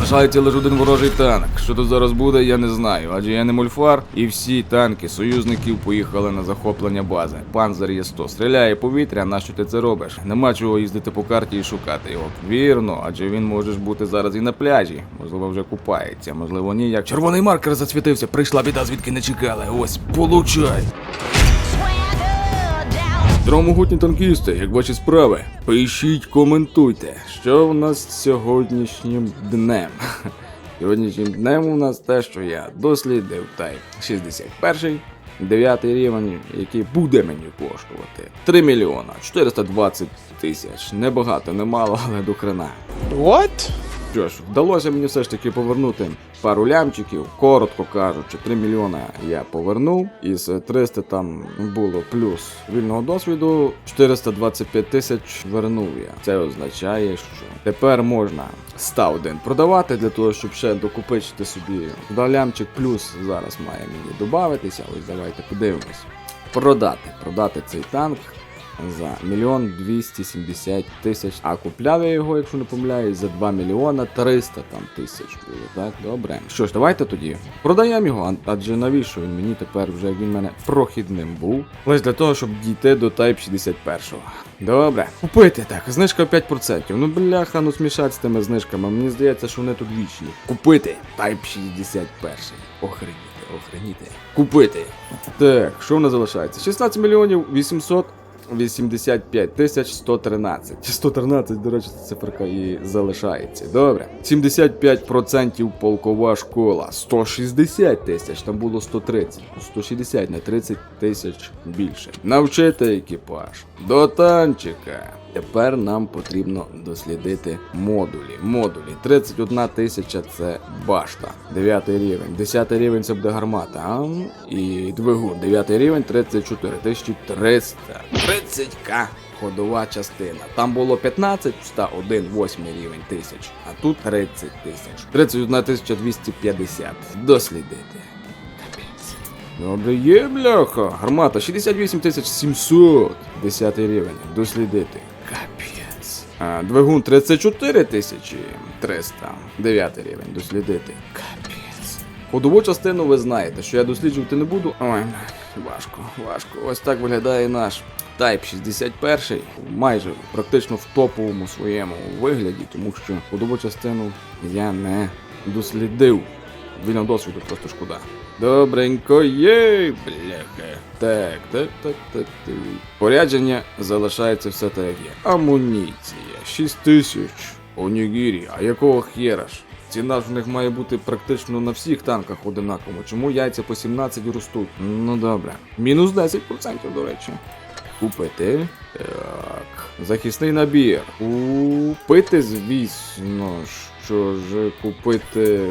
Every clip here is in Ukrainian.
Залишається лише один ворожий танк. Що тут зараз буде, я не знаю. Адже я не мульфар, і всі танки союзників поїхали на захоплення бази. Панзер є 100 стріляє повітря, нащо ти це робиш? Нема чого їздити по карті і шукати його. Вірно, адже він може бути зараз і на пляжі. Можливо, вже купається, можливо, ні. Як червоний маркер засвітився, прийшла біда, звідки не чекали. Ось, получай. Дромогутні танкісти, як ваші справи? Пишіть, коментуйте, що в нас сьогоднішнім днем. Сьогоднішнім днем у нас те, що я дослідив Type 61, 9 рівень, який буде мені коштувати 3 мільйона 420 тисяч. Небагато, немало, але до хрена. What? Що ж, вдалося мені все ж таки повернути пару лямчиків, коротко кажучи, 3 мільйона я повернув. Із 300 там було плюс вільного досвіду, 425 тисяч вернув я. Це означає, що тепер можна 101 продавати для того, щоб ще докупичити собі лямчик плюс зараз має мені додатися. Ось давайте подивимось. Продати, продати цей танк за мільйон 270 тисяч. А купляв я його, якщо не помиляюсь, за 2 мільйона 300 там тисяч було. Так, добре. Що ж, давайте тоді продаємо його, адже навіщо він мені тепер вже він мене прохідним був. Лише для того, щоб дійти до Type 61. Добре. Купити так, знижка 5%. Ну бляха, ну смішать з тими знижками. Мені здається, що вони тут вічні. Купити Type 61. Охреніти, охреніти. Купити. Так, що в нас залишається? 16 мільйонів 800 85 тисяч 113. 113, до речі, це циферка і залишається. Добре. 75% полкова школа. 160 тисяч, там було 130. 160 на 30 тисяч більше. Навчити екіпаж. До танчика. Тепер нам потрібно дослідити модулі. Модулі 31 тисяча це башта. 9 рівень. 10 рівень це буде гармата. А? І двигун. 9 рівень 34 300. 30к ходова частина. Там було 15, став 1, 8 рівень тисяч. А тут 30 тисяч. 31 тисяча 250. Дослідити. Добре, є бляха. Гармата 68 тисяч 700. 10 рівень. Дослідити. Капець. А, двигун 34 тисячі 300. 9 рівень. Дослідити. Капець. Ходову частину ви знаєте, що я досліджувати не буду. Ой, важко, важко. Ось так виглядає наш Type 61, майже практично в топовому своєму вигляді, тому що ходову частину я не дослідив. Вільного досвіду просто шкода. Добренько є, бляха. Так, так, так, так, так. Порядження залишається все так, як є. Амуніція 6 тисяч. Онігірі, а якого хера ж? Ціна ж в них має бути практично на всіх танках одинаково. Чому яйця по 17 ростуть? Ну добре. Мінус 10%, до речі. Купити. Так. Захисний набір. Купити, звісно, що ж купити.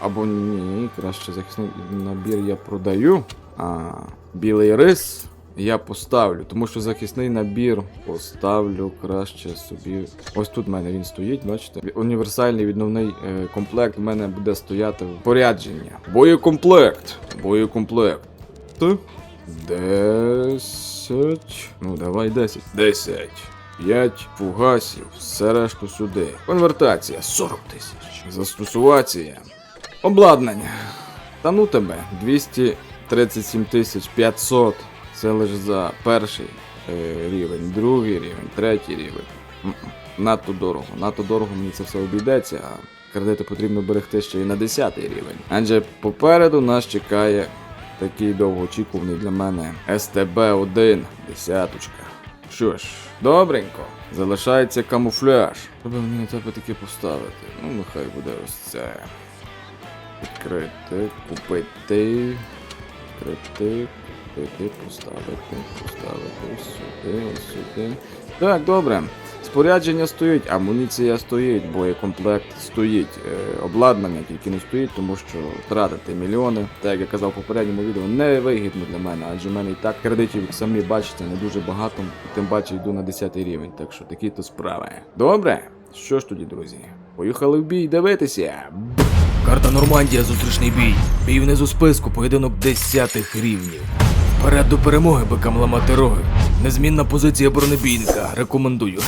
Або ні, краще захисний набір я продаю. А білий рис я поставлю, тому що захисний набір поставлю краще собі. Ось тут в мене він стоїть, бачите? Універсальний відновний е, комплект в мене буде стояти в порядження. Боєкомплект. Боєкомплект. Десять. Ну, давай 10. 10. 5 фугасів, все решту сюди. Конвертація 40 тисяч. Застосувація. Обладнання. Та ну тебе, 237 500. Це лише за перший е, рівень, другий рівень, третій рівень. Надто дорого. Надто дорого мені це все обійдеться, а кредити потрібно берегти ще й на 10 рівень. Адже попереду нас чекає такий довгоочікуваний для мене СТБ-1 десяточка. Що ж, добренько, залишається камуфляж. Треба мені на тебе таки поставити. Ну, нехай буде ось це. Відкрити, купити. Відкрити, купити, поставити, поставити сюди, ось сюди. Так, добре. Спорядження стоїть, амуніція стоїть, боєкомплект стоїть, е, обладнання тільки не стоїть, тому що втратити мільйони, так як я казав в попередньому відео, не вигідно для мене, адже в мене і так кредитів, як самі бачите, не дуже багато, тим паче йду на 10 рівень, так що такі то справи. Добре, що ж тоді, друзі? Поїхали в бій дивитися. Карта Нормандія, зустрічний бій. Бій внизу списку, поєдинок десятих рівнів. Вперед до перемоги, бикам ламати роги. Незмінна позиція бронебійника. Рекомендую.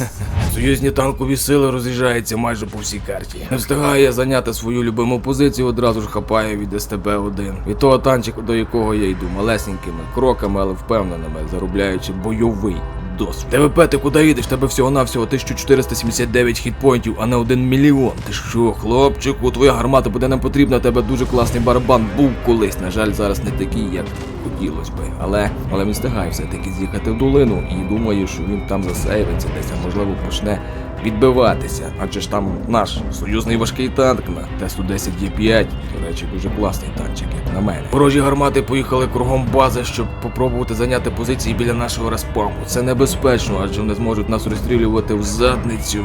Союзні танкові сили роз'їжджаються майже по всій карті. Не встигаю я зайняти свою любиму позицію, одразу ж хапаю від СТБ-1. Від того танчика, до якого я йду, малесенькими кроками, але впевненими, заробляючи бойовий. Досвід. ТВП, ти куди їдеш? Тебе всього-навсього 1479 хітпоінтів, а не 1 мільйон. Ти що, хлопчику, твоя гармата буде нам потрібна, тебе дуже класний барабан був колись. На жаль, зараз не такий, як хотілося би. Але, але він встигає все-таки з'їхати в долину і думаю, що він там засейвиться десь, а можливо почне відбиватися. Адже ж там наш союзний важкий танк на Т-110 Є5. До речі, дуже класний танчик, як на мене. Ворожі гармати поїхали кругом бази, щоб попробувати зайняти позиції біля нашого респауму. Це небезпечно, адже вони зможуть нас розстрілювати в задницю.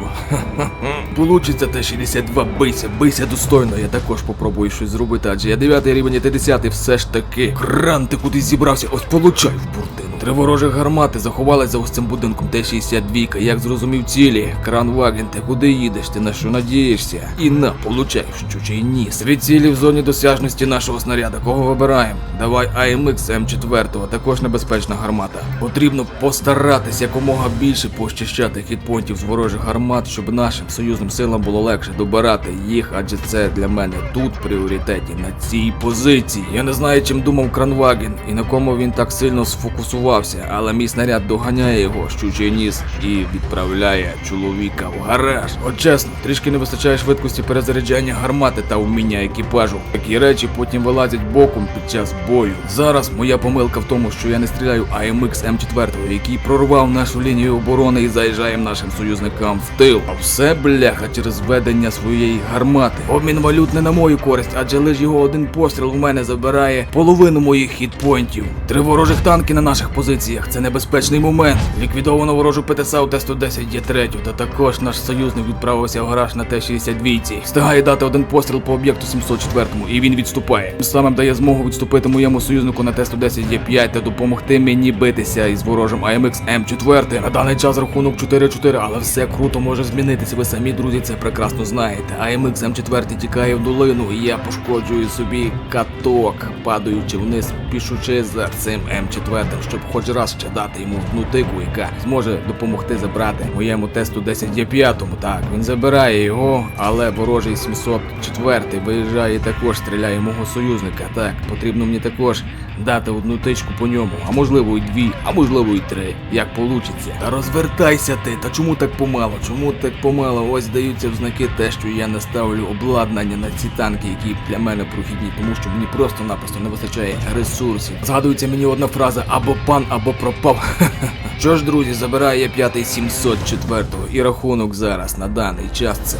Получиться Т-62, бийся, бийся достойно. Я також попробую щось зробити, адже я 9 рівень, а ти 10 все ж таки. Кран, ти кудись зібрався, ось получай в буртину. Три ворожих гармати заховались за ось цим будинком Т-62. Як зрозумів цілі, кран Ваген, ти куди їдеш? Ти на що надієшся? І на, получай, щучий ніс. Три цілі в зоні досяжності нашого снаряда. Кого вибираємо? Давай AMX М4, також небезпечна гармата. Потрібно постаратись якомога більше пощищати хітпонтів з ворожих гармат, щоб нашим союзним силам було легше добирати їх, адже це для мене тут пріоритеті на цій позиції. Я не знаю, чим думав Кранваген і на кому він так сильно сфокусувався, але мій снаряд доганяє його, щучий ніс, і відправляє чоловіка в гараж. От чесно, трішки не вистачає швидкості перезаряджання гармати та вміння екіпажу. Такі речі потім вилазять боком під час бою. Зараз моя помилка в тому, що я не стріляю AMX М4, який прорвав нашу лінію оборони і заїжджає нашим союзникам в тил. А все бляха через ведення своєї гармати. Обмін валют не на мою користь, адже лише його один постріл у мене забирає половину моїх хітпойнтів. Три ворожих танки на наших позиціях. Це небезпечний момент. Ліквідовано ворожу ПТСА у Т-110 є третю, та також наш союзник відправився в гараж на Т-62. Встигає дати один постріл по об'єкту 704 і він відступає. Тим самим дає змогу відступити моєму союзнику на Т-110 є 5 та допомогти мені битися із ворожим AMX М4. На даний час рахунок 4-4, але все круто може змінитися. Ви самі друзі це прекрасно знаєте. AMX М4 тікає в долину, і я пошкоджую собі каток, падаючи вниз, пішучи за цим М4, щоб хоч раз ще дати йому одну тику, яка зможе допомогти забрати моєму тесту 10 є 5 Так, він забирає його, але ворожий 704 виїжджає і також стріляє мого союзника. Так, потрібно мені також дати одну тичку по ньому, а можливо і дві, а можливо і три, як получиться. Та розвертайся ти, та чому так помало? Чому так помало? Ось даються в знаки те, що я не ставлю обладнання на ці танки, які для мене прохідні, тому що мені просто-напросто не вистачає ресурсів. Згадується мені одна фраза або пан, або пропав. Що ж, друзі, забирає я п'ятий 704 і рахунок зараз на даний час це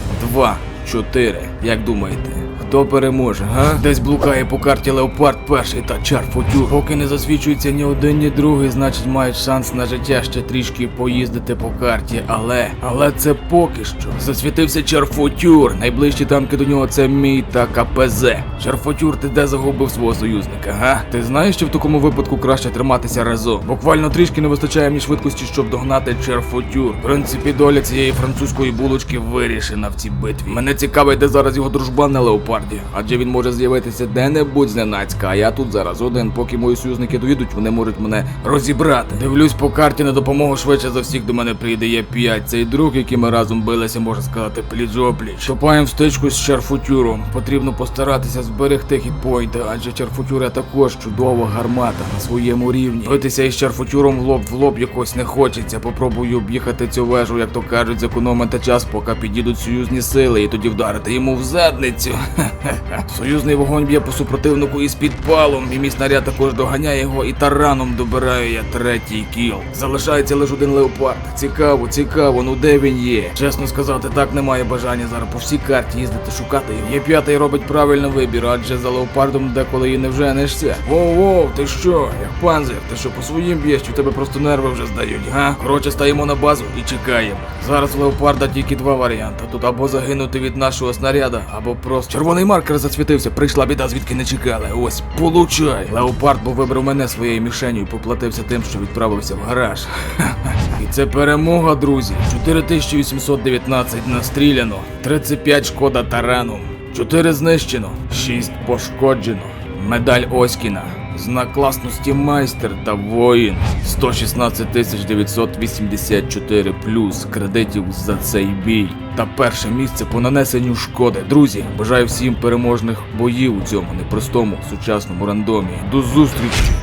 2-4. Як думаєте? Хто переможе, га? Десь блукає по карті Леопард перший та Чар Футюр. Поки не засвідчується ні один, ні другий, значить мають шанс на життя ще трішки поїздити по карті. Але, але це поки що. Засвітився Чарфутюр. Найближчі танки до нього це мій та КПЗ. Чарфутюр, ти де загубив свого союзника, га? Ти знаєш, що в такому випадку краще триматися разом? Буквально трішки не вистачає мені швидкості, щоб догнати Чарфутюр. В принципі, доля цієї французької булочки вирішена в цій битві. Мене цікавить, де зараз його дружбан на леопарді, адже він може з'явитися де-небудь зненацька, а я тут зараз один. Поки мої союзники доїдуть, вони можуть мене розібрати. Дивлюсь по карті на допомогу швидше за всіх до мене прийде є 5 Цей друг, який ми разом билися, можна сказати, пліч опліч. Чопаємо стичку з Чарфутюром. Потрібно постаратися зберегти хітпойнти, адже Чарфутюра також чудова гармата на своєму рівні. Битися із Чарфутюром в лоб в лоб якось не хочеться. Попробую об'їхати цю вежу, як то кажуть, зекономити час, поки підійдуть союзні сили, і тоді вдарити йому в задницю. Союзний вогонь б'є по супротивнику із підпалом, і мій снаряд також доганяє його і тараном добираю я третій кіл. Залишається лише один леопард. Цікаво, цікаво, ну де він є? Чесно сказати, так немає бажання зараз по всій карті їздити шукати його. Є п'ятий робить правильний вибір, адже за леопардом деколи і не вженешся. Воу-воу, ти що? Як панзир, ти що по своїм б'єш, чи тебе просто нерви вже здають, га? Коротше, стаємо на базу і чекаємо. Зараз леопарда тільки два варіанти. Тут або загинути від нашого снаряда, або просто. Червоний маркер засвітився, прийшла біда, звідки не чекали. Ось, получай. Леопард був вибрав мене своєю мішенью і поплатився тим, що відправився в гараж. І це перемога, друзі. 4819 настріляно, 35 шкода тарану, 4 знищено, 6 пошкоджено. Медаль Оськіна. Знак класності майстер та воїн. 116 984 плюс кредитів за цей бій. Та перше місце по нанесенню шкоди. Друзі, бажаю всім переможних боїв у цьому непростому сучасному рандомі. До зустрічі!